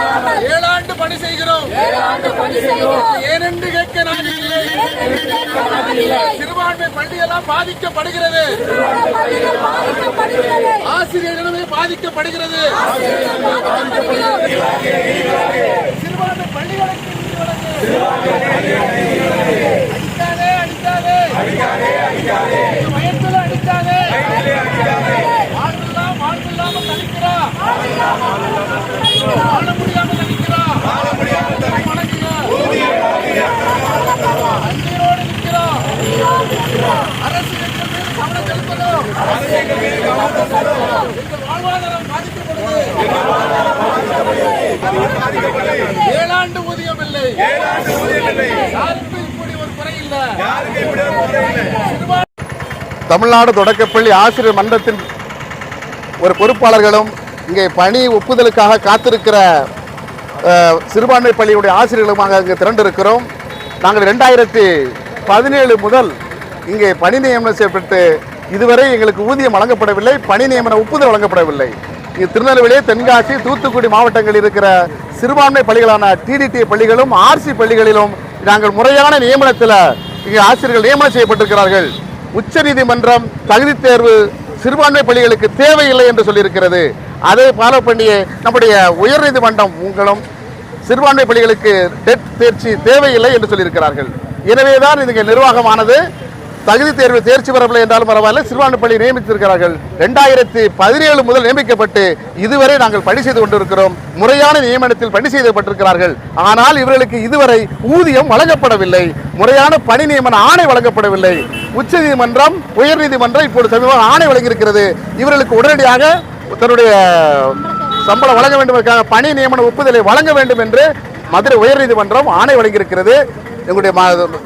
ஏழாண்டு பணி செய்கிறோம். ஏனென்று கேட்க நான் இல்லை. சிறுபான்மை பள்ளியெல்லாம் பாதிக்கப்படுகிறது. ஆசிரியர்களுமே பாதிக்கப்படுகிறது. சிறுபான்மை பள்ளிகளுக்கு நீதி வழங்கு. அடிக்காதே அடிக்காதே. வயத்துல அடிக்காதே. வாழ்வெல்லாம் வாழ்வில்லாம தனிக்கிறா வாழ முடியாம ஊதியம் இல்லை. யாருக்கும் இப்படி ஒரு குறை இல்லை. தமிழ்நாடு தொடக்கப்பள்ளி ஆசிரியர் மன்றத்தின் ஒரு பொறுப்பாளர்களும் இங்கே பணி ஒப்புதலுக்காக காத்திருக்கிற அஹ், சிறுபான்மை பள்ளியுடைய ஆசிரியர்களுமாக இங்கே திரண்டிருக்கிறோம். நாங்கள் ரெண்டாயிரத்தி பதினேழு முதல் இங்கே பணி நியமனம் செய்யப்பட்டு இதுவரை எங்களுக்கு ஊதியம் வழங்கப்படவில்லை பணி நியமன ஒப்புதல் வழங்கப்படவில்லை. திருநெல்வேலி தென்காசி தூத்துக்குடி மாவட்டங்களில் இருக்கிற சிறுபான்மை பள்ளிகளான டிடிடி பள்ளிகளும் ஆர்சி பள்ளிகளிலும் நாங்கள் முறையான நியமனத்தில் இங்கே ஆசிரியர்கள் நியமனம் செய்யப்பட்டிருக்கிறார்கள். உச்சநீதிமன்றம் தகுதி தேர்வு சிறுபான்மை பள்ளிகளுக்கு தேவையில்லை என்று சொல்லியிருக்கிறது. அதை ஃபாலோ பண்ணியே நம்முடைய உயர்நீதிமன்றம் உங்களும் சிறுபான்மை பள்ளிகளுக்கு டெட் தேர்ச்சி தேவையில்லை என்று சொல்லியிருக்கிறார்கள். எனவேதான் இது நிர்வாகமானது. தகுதி தேர்வு தேர்ச்சி பெறவில்லை என்றாலும் பரவாயில்ல. சிறுபான்மை பள்ளி நியமித்திருக்கிறார்கள். ரெண்டாயிரத்தி பதினேழு முதல் நியமிக்கப்பட்டு இதுவரை நாங்கள் பணி செய்து கொண்டிருக்கிறோம். முறையான நியமனத்தில் பணி செய்யப்பட்டிருக்கிறார்கள் ஆனால் இவர்களுக்கு இதுவரை ஊதியம் வழங்கப்படவில்லை. முறையான பணி நியமன ஆணை வழங்கப்படவில்லை. உச்சநீதிமன்றம் உயர்நீதிமன்றம் இப்போது சமீபமாக ஆணை வழங்கியிருக்கிறது. இவர்களுக்கு உடனடியாக தன்னுடைய சம்பளம் வழங்க வேண்டும் பணி நியமன ஒப்புதலை வழங்க வேண்டும் என்று மதுரை உயர்நீதிமன்றம் ஆணை வழங்கியிருக்கிறது. எங்களுடைய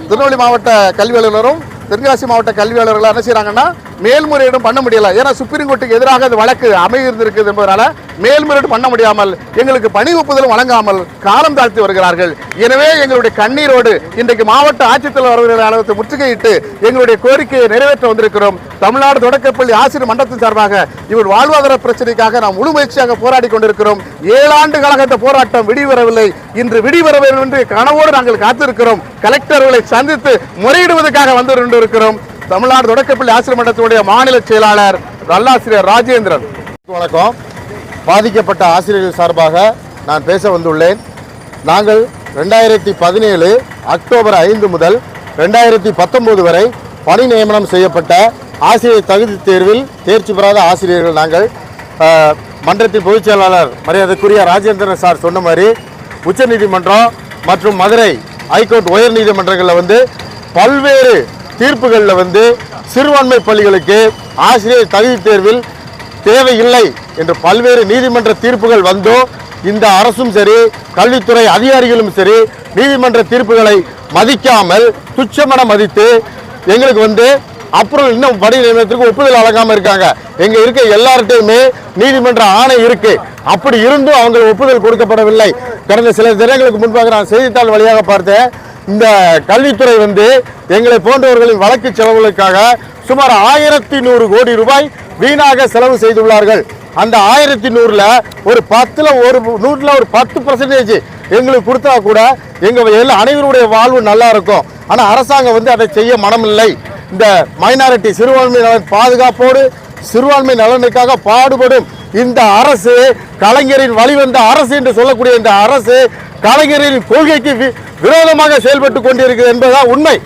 திருநெல்வேலி மாவட்ட கல்வி அலுவலரும் தென்காசி மாவட்ட கல்வியாளர்கள் என்ன செய்றாங்கன்னா மேல்முறையீடும் பண்ண முடியல. ஏன்னா சுப்ரீம் கோர்ட்டுக்கு எதிராக அது வழக்கு அமைந்திருக்குது என்பதனால மேல்முறையீடு பண்ண முடியாமல் எங்களுக்கு பணி ஒப்புதலும் வழங்காமல் காலம் தாழ்த்தி வருகிறார்கள். எனவே எங்களுடைய கண்ணீரோடு இன்றைக்கு மாவட்ட ஆட்சித்தலைவர் அவர்கள் அளவுக்கு முற்றுகையிட்டு எங்களுடைய கோரிக்கையை நிறைவேற்ற வந்திருக்கிறோம். தமிழ்நாடு தொடக்கப்பள்ளி ஆசிரியர் மன்றத்தின் சார்பாக இவர் வாழ்வாதார பிரச்சனைக்காக நாம் முழு முயற்சியாக போராடி கொண்டிருக்கிறோம். ஏழாண்டு காலக இந்த போராட்டம் விடிவரவில்லை. இன்று விடிவர வேண்டும் என்று கனவோடு நாங்கள் காத்திருக்கிறோம். கலெக்டர்களை சந்தித்து முறையிடுவதற்காக வந்து கொண்டிருக்கிறோம். தமிழ்நாடு தொடக்கப்பள்ளி ஆசிரியர் மன்றத்தினுடைய மாநில செயலாளர் நல்லாசிரியர் ராஜேந்திரன். வணக்கம். பாதிக்கப்பட்ட ஆசிரியர்கள் சார்பாக நான் பேச வந்துள்ளேன். நாங்கள் ரெண்டாயிரத்தி பதினேழு அக்டோபர் ஐந்து முதல் ரெண்டாயிரத்தி பத்தொம்போது வரை பணி நியமனம் செய்யப்பட்ட ஆசிரியர் தகுதி தேர்வில் தேர்ச்சி பெறாத ஆசிரியர்கள் நாங்கள் மன்றத்தின் பொதுச் செயலாளர் மரியாதைக்குரிய ராஜேந்திரன் சார் சொன்ன மாதிரி உச்சநீதிமன்றம் மற்றும் மதுரை ஹைகோர்ட் உயர் நீதிமன்றங்களில் வந்து பல்வேறு தீர்ப்புகளில் வந்து சிறுபான்மை பள்ளிகளுக்கு ஆசிரியர் தகுதி தேர்வில் தேவையில்லை என்று பல்வேறு நீதிமன்ற தீர்ப்புகள் வந்தும் இந்த அரசும் சரி கல்வித்துறை அதிகாரிகளும் சரி நீதிமன்ற தீர்ப்புகளை மதிக்காமல் துச்சமென மதித்து எங்களுக்கு வந்து அப்புறம் இன்னும் பணி நியமனத்திற்கு ஒப்புதல் வழங்காமல் இருக்காங்க. எங்க இருக்க எல்லார்ட்டையுமே நீதிமன்ற ஆணை இருக்கு. அப்படி இருந்தும் அவங்க ஒப்புதல் கொடுக்கப்படவில்லை. கடந்த சில தினங்களுக்கு முன்பாக நான் செய்தித்தாள் வழியாக பார்த்தேன். இந்த கல்வித்துறை வந்து எங்களை போன்றவர்களின் வழக்கு செலவுகளுக்காக சுமார் ஆயிரத்தி நூறு கோடி ரூபாய் வீணாக செலவு செய்துள்ளார்கள். அந்த ஆயிரத்தி நூறுல ஒரு பத்துல ஒரு நூறுல ஒரு பத்து பர்சன்டேஜ் எங்களுக்கு கொடுத்தா கூட எங்க அனைவருடைய வாழ்வு நல்லா இருக்கும். ஆனா அரசாங்கம் வந்து அதை செய்ய மனமில்லை. இந்த மைனாரிட்டி சிறுபான்மை நலன் பாதுகாப்போடு சிறுபான்மை நலனுக்காக பாடுபடும் இந்த அரசு கலைஞரின் வழிவந்த அரசு என்று சொல்லக்கூடிய இந்த அரசு கலைஞரின் கொள்கைக்கு விரோதமாக செயல்பட்டு கொண்டிருக்கிறது என்பதுதான் உண்மை.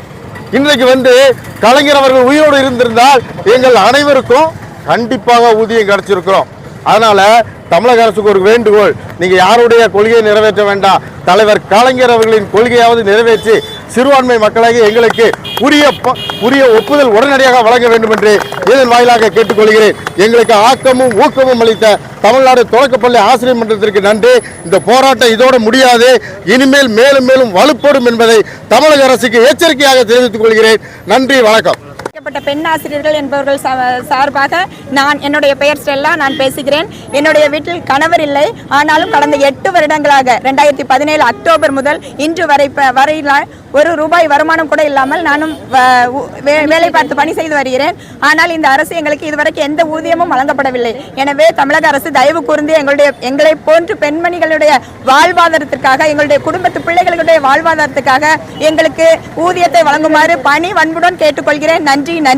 இன்றைக்கு வந்து கலைஞர் அவர்கள் உயிரோடு இருந்திருந்தால் எங்கள் அனைவருக்கும் கண்டிப்பாக ஊதியம் கிடைச்சிருக்கிறோம். அதனால தமிழக அரசுக்கு ஒரு வேண்டுகோள். நீங்க யாருடைய கொள்கையை நிறைவேற்ற வேண்டாம். தலைவர் கலைஞர் அவர்களின் கொள்கையாவது நிறைவேற்றி சிறுபான்மை மக்களாக எங்களுக்கு உரிய ப- உரிய ஒப்புதல் உடனடியாக வழங்க வேண்டும் என்று இதன் வாயிலாக கேட்டுக்கொள்கிறேன். எங்களுக்கு ஆக்கமும் ஊக்கமும் அளித்த தமிழ்நாடு தொடக்கப்பள்ளி ஆசிரியர் மன்றத்திற்கு நன்றி. இந்த போராட்டம் இதோடு முடியாது. இனிமேல் மேலும் மேலும் வலுப்படும் என்பதை தமிழக அரசுக்கு எச்சரிக்கையாக தெரிவித்துக் கொள்கிறேன். நன்றி வணக்கம். பாதிக்கப்பட்ட பெண் ஆசிரியர்கள் என்பவர்கள் சார்பாக நான் என்னுடைய பெயர் ஸ்டெல்லா நான் பேசுகிறேன். என்னுடைய வீட்டில் கணவர் இல்லை. ஆனாலும் கடந்த எட்டு வருடங்களாக ரெண்டாயிரத்தி பதினேழு அக்டோபர் முதல் இன்று வரை ப- வரையில ஒரு ரூபாய் வருமானம் கூட இல்லாமல் நானும் வேலை பார்த்து பணி செய்து வருகிறேன். ஆனால் இந்த அரசு எங்களுக்கு இதுவரைக்கும் எந்த ஊதியமும் வழங்கப்படவில்லை. எனவே தமிழக அரசு தயவு கூர்ந்து எங்களுடைய எங்களை போன்று பெண்மணிகளுடைய வாழ்வாதாரத்திற்காக எங்களுடைய குடும்பத்து பிள்ளைகளுடைய வாழ்வாதாரத்துக்காக எங்களுக்கு ஊதியத்தை வழங்குமாறு பணி வன்புடன் கேட்டுக்கொள்கிறேன். நன்றி. நன்றி